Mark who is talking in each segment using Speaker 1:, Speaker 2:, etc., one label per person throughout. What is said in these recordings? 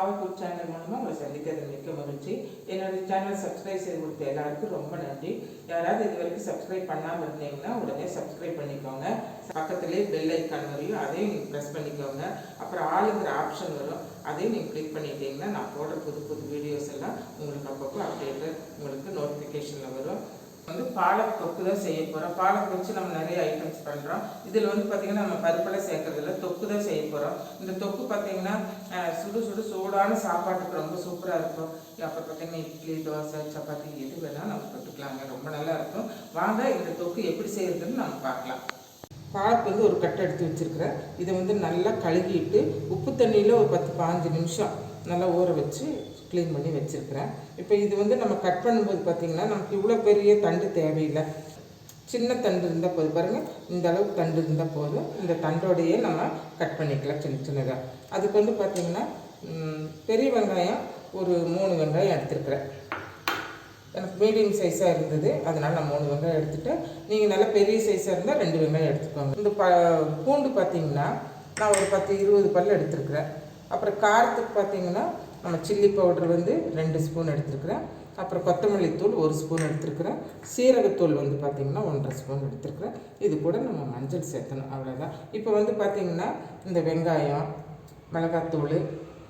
Speaker 1: பாவக்கூர் channel மூலமாக உங்களை சந்திக்கிறது மிக்க மகிழ்ச்சி. என்னுடைய சேனல் சப்ஸ்கிரைப் செய்து கொடுத்த எல்லாருக்கும் ரொம்ப நன்றி. யாராவது இது வரைக்கும் சப்ஸ்கிரைப் பண்ணாமல் இருந்தீங்கன்னா உடனே சப்ஸ்கிரைப் பண்ணிக்கோங்க. பக்கத்துலேயே பெல் ஐக்கான் வரையும் அதையும் நீங்கள் ப்ரெஸ் பண்ணிக்கோங்க. அப்புறம் ஆளுங்கிற ஆப்ஷன் வரும். அதையும் நீங்கள் கிளிக் பண்ணிட்டீங்கன்னா நான் போடுற புது புது வீடியோஸ் எல்லாம் உங்களுக்கு அப்பப்போ அப்டேட்டு உங்களுக்கு நோட்டிஃபிகேஷனில் வரும். வந்து பாலக் தொக்கு தான் செய்ய போகிறோம் பாலக் வச்சு நம்ம நிறைய ஐட்டம்ஸ் பண்ணுறோம் இதில் வந்து பார்த்திங்கன்னா நம்ம பருப்பெல்லாம் சேர்க்குறதில்ல தொக்கு தான் செய்ய போகிறோம் இந்த தொக்கு பார்த்திங்கன்னா சுடு சுடு சூடான சாப்பாட்டுக்கு ரொம்ப சூப்பராக இருக்கும். அப்புறம் பார்த்திங்கன்னா இட்லி தோசை சப்பாத்தி எது வேணால் நம்ம தொட்டுக்கலாங்க. ரொம்ப நல்லா இருக்கும். வாங்க இந்த தொக்கு எப்படி செய்கிறதுன்னு நம்ம பார்க்கலாம். பாலக்கு வந்து ஒரு கட்டை எடுத்து வச்சுருக்கிறேன். இதை வந்து நல்லா கழுகிட்டு உப்பு தண்ணியில் ஒரு பத்து பாஞ்சு நிமிஷம் நல்லா ஊற வச்சு க்ளீன் பண்ணி வச்சுருக்கிறேன். இப்போ இது வந்து நம்ம கட் பண்ணும்போது பார்த்திங்கன்னா நமக்கு இவ்வளோ பெரிய தண்டு தேவையில்லை. சின்ன தண்டு இருந்தால் போதும். பாருங்கள் இந்த அளவுக்கு தண்டு இருந்தால் போதும். இந்த தண்டோடையே நம்ம கட் பண்ணிக்கலாம் சின்ன சின்னதாக அதுக்கு வந்து பார்த்திங்கன்னா பெரிய வெங்காயம் ஒரு மூணு வெங்காயம் எடுத்துருக்குறேன். எனக்கு மீடியம் சைஸாக இருந்தது. அதனால் நான் மூணு வெங்காயம் எடுத்துட்டேன். நீங்கள் நல்லா பெரிய சைஸாக இருந்தால் ரெண்டு வெங்காயம் எடுத்துக்கோங்க. இந்த ப பூண்டு பார்த்திங்கன்னா நான் ஒரு பத்து இருபது பல் எடுத்துருக்குறேன். அப்புறம் காரத்துக்கு பார்த்தீங்கன்னா நம்ம சில்லி பவுடர் வந்து ரெண்டு ஸ்பூன் எடுத்துருக்குறேன். அப்புறம் கொத்தமல்லி தூள் ஒரு ஸ்பூன் எடுத்துருக்குறேன். சீரகத்தூள் வந்து பார்த்திங்கன்னா ஒன்றரை ஸ்பூன் எடுத்துருக்குறேன். இது கூட நம்ம மஞ்சள் சேர்த்தணும் அவ்வளோதான் இப்போ வந்து பார்த்திங்கன்னா இந்த வெங்காயம் மிளகாத்தூள்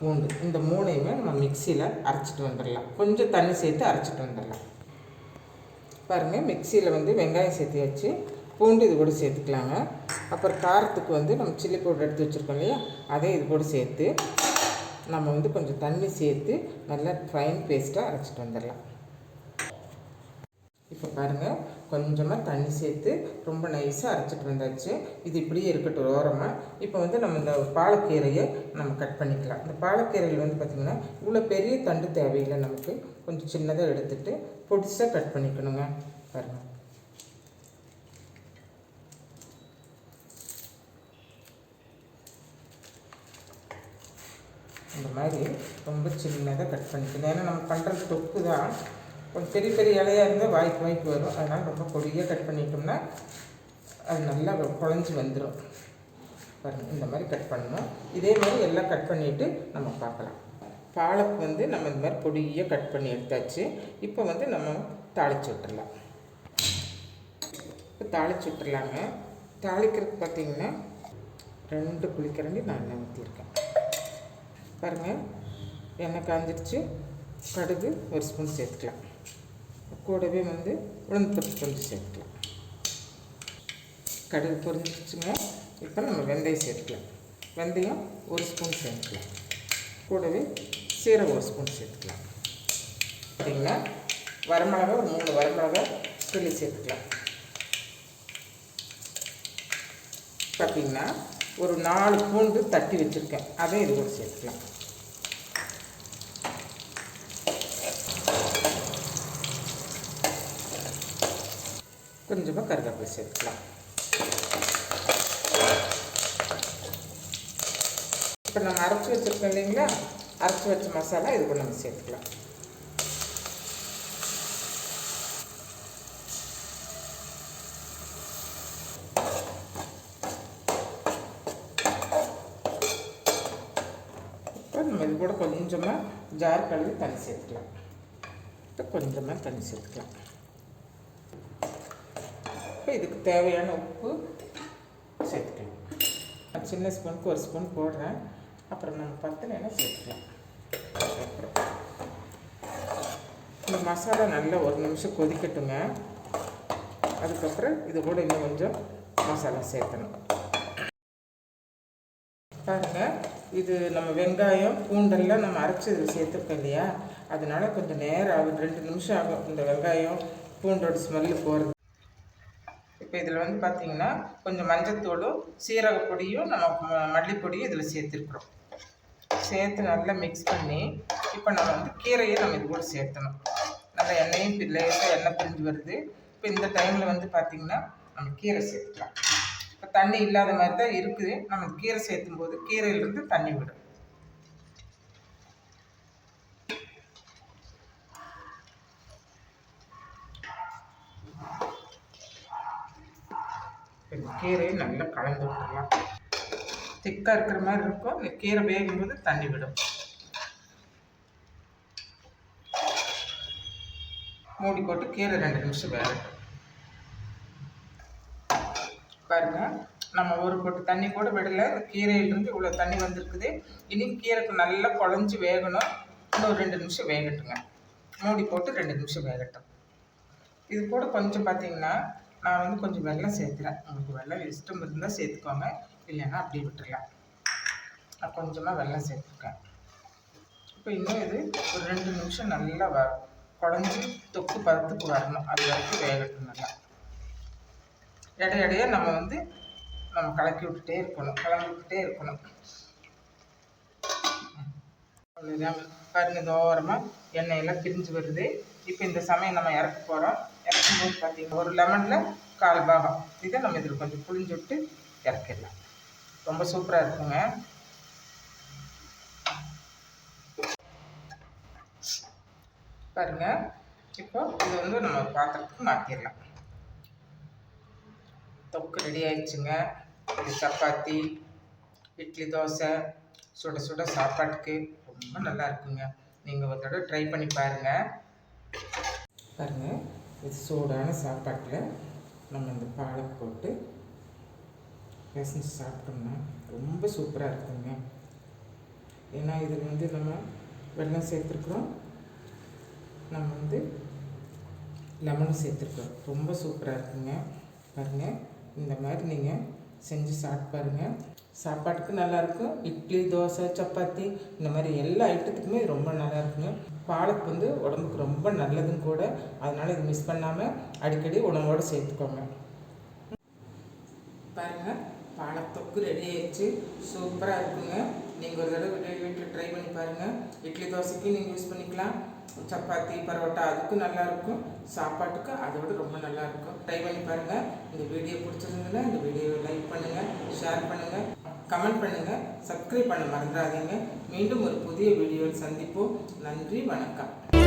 Speaker 1: பூண்டு இந்த மூணையுமே நம்ம மிக்சியில் அரைச்சிட்டு வந்துடலாம். கொஞ்சம் தண்ணி சேர்த்து அரைச்சிட்டு வந்துடலாம். பாருங்கள் மிக்சியில் வந்து வெங்காயம் சேர்த்து வச்சு பூண்டு இது கூட சேர்த்துக்கலாங்க. அப்புறம் காரத்துக்கு வந்து நம்ம சில்லி பவுடர் எடுத்து வச்சுருக்கோம் இல்லையா? அதே இது கூட சேர்த்து நம்ம வந்து கொஞ்சம் தண்ணி சேர்த்து நல்லா ஃபைன் பேஸ்ட்டாக அரைச்சிட்டு வந்துடலாம். இப்போ பாருங்கள் கொஞ்சமாக தண்ணி சேர்த்து ரொம்ப நைஸாக அரைச்சிட்டு வந்தாச்சு. இது இப்படியே இருக்கட்டும் ஓரமாக இப்போ வந்து நம்ம இந்த பாலக்கீரையை நம்ம கட் பண்ணிக்கலாம். இந்த பாலக்கீரையில் வந்து பார்த்திங்கன்னா இவ்வளோ பெரிய தண்டு தேவையில்லை நமக்கு. கொஞ்சம் சின்னதாக எடுத்துகிட்டு பொடிசாக கட் பண்ணிக்கணுங்க. பாருங்கள் இந்த மாதிரி ரொம்ப சின்னதாக கட் பண்ணிக்கணும். ஏன்னா நம்ம பண்ணுறது தொக்கு தான் கொஞ்சம் பெரிய பெரிய இலையாக இருந்தால் வாய்க்கு வாய்க்கு வரும். அதனால் ரொம்ப பொடியாக கட் பண்ணிட்டோம்னா அது நல்லா குழஞ்சி வந்துடும் பாருங்கள் இந்த மாதிரி கட் பண்ணணும் இதே மாதிரி எல்லாம் கட் பண்ணிவிட்டு நம்ம பார்க்கலாம். பாலக்கு வந்து நம்ம இந்த மாதிரி பொடியாக கட் பண்ணி எடுத்தாச்சு. இப்போ வந்து நம்ம தாளிச்சு விட்டுடலாம். இப்போ தாளிச்சு விட்டுடலாங்க. தாளிக்கிறதுக்கு பார்த்தீங்கன்னா ரெண்டு குளிக்கரண்டி நான் எண்ணெய் ஊற்றிருக்கேன் பாருங்கள் எண்ணெய் காஞ்சிடுச்சு கடுகு ஒரு ஸ்பூன் சேர்த்துக்கலாம். கூடவே வந்து உளுந்து கொஞ்சம் சேர்த்துக்கலாம். கடுகு பொரிஞ்சிடுச்சுங்க இப்போ நம்ம வெந்தயம் சேர்த்துக்கலாம். வெந்தயம் ஒரு ஸ்பூன் சேர்த்துக்கலாம். கூடவே சீரகம் ஒரு ஸ்பூன் சேர்த்துக்கலாம். சரிங்களா? வரமிளகா ஒரு மூணு வரமிளகா கிள்ளி சேர்த்துக்கலாம். பார்த்தீங்கன்னா ஒரு நாலு பூண்டு தட்டி வச்சுருக்கேன். அதையும் இது கூட சேர்த்துக்கலாம். கொஞ்சமாக கருவேப்பிலை சேர்த்துக்கலாம். இப்போ நம்ம அரைச்சி வச்சுருக்கோம் இல்லைங்களா? அரைச்சி வச்ச மசாலா இது கூட நம்ம சேர்த்துக்கலாம் இப்போ நம்ம இது கூட கொஞ்சமாக ஜார் கழுவி தண்ணி சேர்த்துக்கலாம். இப்போ கொஞ்சமாக தண்ணி சேர்த்துக்கலாம். இப்போ இதுக்கு தேவையான உப்பு சேர்த்துக்கலாம். நான் சின்ன ஸ்பூனுக்கு ஒரு ஸ்பூன் போடுறேன். அப்புறம் நம்ம பத்தலைன்னா சேர்த்துக்கலாம். அப்புறம் இந்த மசாலா நல்லா ஒரு நிமிஷம் கொதிக்கட்டுங்க. அதுக்கப்புறம் இது கூட இன்னும் கொஞ்சம் மசாலா சேர்த்தணும். பாருங்கள் இது நம்ம வெங்காயம் பூண்டெல்லாம் நம்ம அரைச்சி இதில் சேர்த்துருக்கோம் இல்லையா? அதனால கொஞ்சம் நேரம் ஆகும். ரெண்டு நிமிஷம் ஆகும் இந்த வெங்காயம் பூண்டோட ஸ்மெல்லு போகிறது இப்போ இதில் வந்து பார்த்திங்கன்னா கொஞ்சம் மஞ்சத்தூளும் சீரகப்பொடியும் நம்ம மல்லிப்பொடியும் இதில் சேர்த்துருக்குறோம். சேர்த்து நல்லா மிக்ஸ் பண்ணி இப்போ நம்ம வந்து கீரையை நம்ம இது கூட சேர்த்தணும். நல்லா எண்ணெயும் லேசாக எண்ணெய் பிரிஞ்சு வருது. இப்போ இந்த டைமில் வந்து பார்த்தீங்கன்னா நம்ம கீரை சேர்த்துக்கலாம். இப்போ தண்ணி இல்லாத மாதிரி தான் இருக்குது. நம்ம கீரை சேர்த்தும் போது கீரையிலிருந்து தண்ணி விடும். கீரையை நல்லா கலந்து விட்டுடலாம் திக்காக இருக்கிற மாதிரி இருக்கும். இந்த கீரை வேகும்போது தண்ணி விடும். மூடி போட்டு கீரை ரெண்டு நிமிஷம் வேறு பாருங்க. நம்ம ஒரு கொட்டு தண்ணி கூட விடல. இந்த கீரையிலிருந்து இவ்வளோ தண்ணி வந்திருக்குது. இனி கீரைக்கு நல்லா குழஞ்சி வேகணும். இன்னும் ரெண்டு நிமிஷம் வேகட்டுங்க. மூடி போட்டு ரெண்டு நிமிஷம் வேகட்டும். இது கூட கொஞ்சம் பார்த்தீங்கன்னா நான் வந்து கொஞ்சம் வெள்ளம் சேர்த்துறேன். உங்களுக்கு வெள்ளம் இஷ்டம் இருந்தால் சேர்த்துக்கோங்க. இல்லைன்னா அப்படியே விட்டுறலாம். நான் கொஞ்சமாக வெள்ளம் சேர்த்துருக்கேன். இப்போ இன்னும் இது ஒரு ரெண்டு நிமிஷம் நல்லா வ குழஞ்சி தொக்கு பதத்துக்கு வரணும். அது வரைக்கும் வேகட்டும் நல்லா. இடையிடையே நம்ம வந்து நம்ம கலக்கி விட்டுட்டே இருக்கணும் கலந்து விட்டுட்டே இருக்கணும் பாருங்க தோரமாக எண்ணெயெல்லாம் பிரிஞ்சு வருது. இப்போ இந்த சமயம் நம்ம இறக்க போகிறோம் இறக்கும் போது பார்த்தீங்கன்னா ஒரு லெமனில் கால் பாகம். இதை நம்ம இதில் கொஞ்சம் புளிஞ்சு விட்டு இறக்கிடலாம். ரொம்ப சூப்பராக இருக்குங்க. பாருங்க இப்போ இது வந்து நம்ம பாத்திரத்துக்கு மாற்றிடலாம் தொக்கு ரெடி ஆயிடுச்சுங்க. இது சப்பாத்தி இட்லி தோசை சுட சுட சாப்பாட்டுக்கு ரொம்ப நல்லா இருக்குங்க. நீங்கள் ஒரு தடவை ட்ரை பண்ணி பாருங்கள் பாருங்கள் இது சூடான சாப்பாட்டில் நம்ம இந்த பாலை போட்டு பிசைஞ்சு சாப்பிட்டோம்னா ரொம்ப சூப்பராக இருக்குங்க. ஏன்னா இதில் வந்து நம்ம வெள்ளம் சேர்த்துருக்குறோம். நம்ம வந்து லெமனும் சேர்த்துருக்கோம் ரொம்ப சூப்பராக இருக்குங்க. பாருங்கள் இந்த மாதிரி நீங்கள் செஞ்சு சாப்பிட்டு பாருங்கள் சாப்பாட்டுக்கு நல்லாயிருக்கும் இட்லி தோசை சப்பாத்தி இந்த மாதிரி எல்லா ஐட்டத்துக்குமே ரொம்ப நல்லா இருக்குங்க பாலக்கு வந்து உடம்புக்கு ரொம்ப நல்லதும் கூட. அதனால் இது மிஸ் பண்ணாமல் அடிக்கடி உணவோடு சேர்த்துக்கோங்க. பாருங்கள் பாலத்தொக்கு ரெடி ஆயிடுச்சு சூப்பராக இருக்குங்க. நீங்கள் ஒரு தடவை வீட்டில் வீட்டில் ட்ரை பண்ணி பாருங்கள் இட்லி தோசைக்கு நீங்கள் யூஸ் பண்ணிக்கலாம். சப்பாத்தி பரோட்டா அதுக்கும் நல்லாயிருக்கும் சாப்பாட்டுக்கும் சாப்பாட்டுக்கு அதோட ரொம்ப நல்லாயிருக்கும் ட்ரை பண்ணி பாருங்கள் இந்த வீடியோ பிடிச்சிருந்ததுன்னா இந்த வீடியோவை லைக் பண்ணுங்கள் ஷேர் பண்ணுங்கள் கமெண்ட் பண்ணுங்கள் சப்ஸ்கிரைப் பண்ண மறந்துடாதீங்க. மீண்டும் ஒரு புதிய வீடியோவில் சந்திப்போம். நன்றி வணக்கம்.